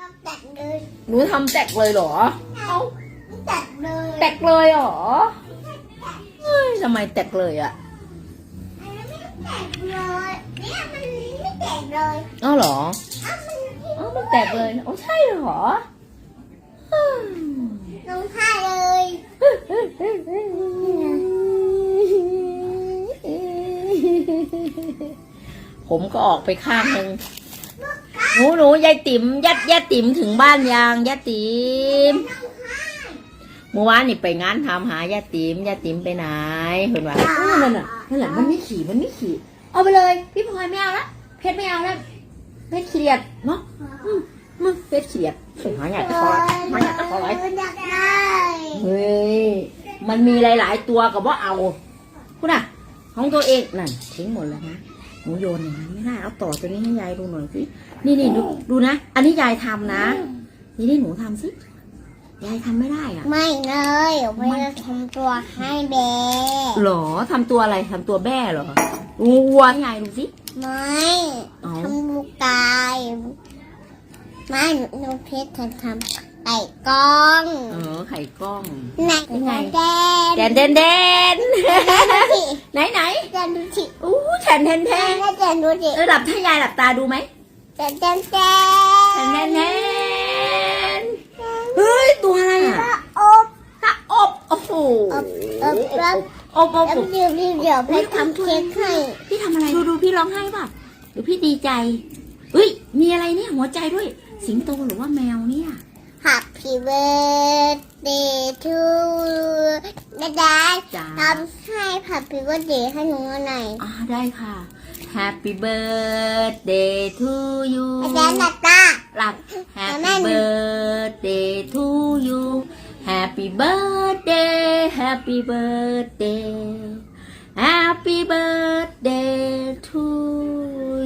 ทำแตกเลยหนูทำแตกเลยเหรอ เอ้าแตกเลยแตกเลยเหรอเฮ้ยทำไมแตกเลยอะอันนั้นไม่แตกเลยเนี่ยมันไม่แตกเลยเอ้าเหรออ้าวมันเอ้ามันแตกเลยโอ้ใช่เหรออืมลงท่าเลยผมก็ออกไปข้างหนึ่ง หนูหนูยายติ๋มยัดยัดติ๋มถึงบ้านยังยายติ๋มเมื่อวานนี่ไปงานทำหายายติ๋มยายติ๋มไปไหนเห็นว่านั่นน่ะนั่นแหละมันไม่ขี่มันไม่ขี่เอาไปเลย พี่พลอยไม่เอาละเพชรไม่เอาละเพชรเขียดเนาะอืมมึงเพชรเขียดเฮ้ยหาอยากจะขอหาอยากจะขออะไรอยากได้เฮ้ยมันมีหลาย ๆ ตัวกับว่าเอาคุณอะ ของตัวเองนั่นทิ้งหมดแล้วนะห นูโยนอย่างนั้นไม่ได้เอาต่อตัวนี้ให้ยายดูหน่อยสินี่นี่ดูดูนะ อันนี้ยายทำนะ นี่นี่หนูทำสิยายทำไม่ได้อะไม่เลยไม่จะทำตัวให้แบหรอทำตัวอะไรทำตัวแบ่เหรอวัวให้ยายดูสิไม่เอาทำลูกกายไม่หนูหนูเพชรทำไก่กล้อง เออ ไข่กล้อง ไหนยังไงแดนแดนเดนเดนดูสิไหนไหนแดนดูสิอู้แฉนแทนแทแดนแดนดูสิเออหลับถ้ายายหลับตาดูไหมแดนแดนแดแทนแทนแทนเฮ้ยตัวอะไรอะอบตะอบโอ้โหอบอบอบอบอบแล้วเดี๋ยวเดี๋ยวเดี๋ยวเพชรทำเค้กให้พี่ทำอะไรดูดูพี่ร้องไห้ป่ะหรือพี่ดีใจเฮ้ยมีอะไรเนี่ยหัวใจด้วย สิงโตหรือว่าแมวเนี่ย Happy birthday to you นะดาจ้า ทำให้ Happy birthday ให้หนูหน่อยอ่าได้ค่ะ Happy birthday to you อาจารย์นัตตา หลับแม่ Happy หนู birthday to you Happy birthday Happy birthday Happy birthday to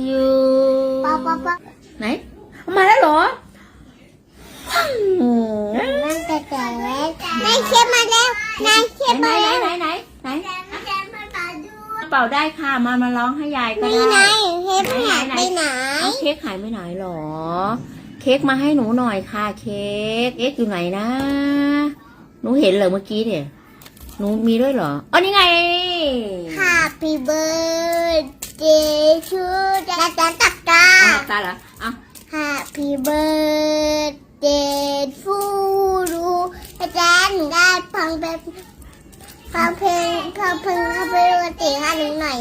you ป๊าป๊าป๊าไหนเอามาแล้วเหรออืมนั่นจะแก่แล้วนายเขียนมาแล้ วนเขียนไหนไหนไหนไหนไหนแมาตาดูเป่าได้ค่ะ มามาร้องให้ยายก็นี่ได้นายเค้กหายไปไหนเอาเค้กหายไปไหนหรอ เค้กมาให้หนูหน่อยค่ะ เค้กเอ็กอยู่ไหนนะ หนูเห็นเหรอเมื่อกี้เนี่ย หนูมีด้วยเหรออ๋อนี่ไง Happy birthday to อาจารย์ตักตาอ้าวตายเหรออ้าว Happy birthday to อาจารย์ได้ฟังแบบฟังเพลงฟังเพลงฟังเพลงปกติให้หนูหน่อย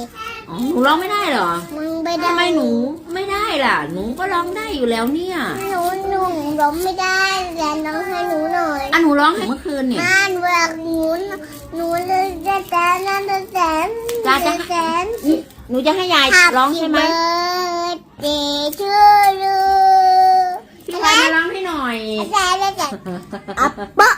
อ๋อหนูร้องไม่ได้เหรอมึงไม่ได้ทำไมหนูไม่ได้ล่ะ หนูก็ร้องได้อยู่แล้วเนี่ยหนูหนูร้องไม่ได้แต่น้องให้หนูหน่อยอะหนูร้องให้เมื่อคืนเนี่ยบ้านเวลาหนูหนูเลยจะแสนนั่นจะแสนจ้าจะแสนนี่หนูจะให้ยายร้องใช่ไหมเดชูรูพี่พลอยมาร้องให้หน่อยแสนแสนอัปปะ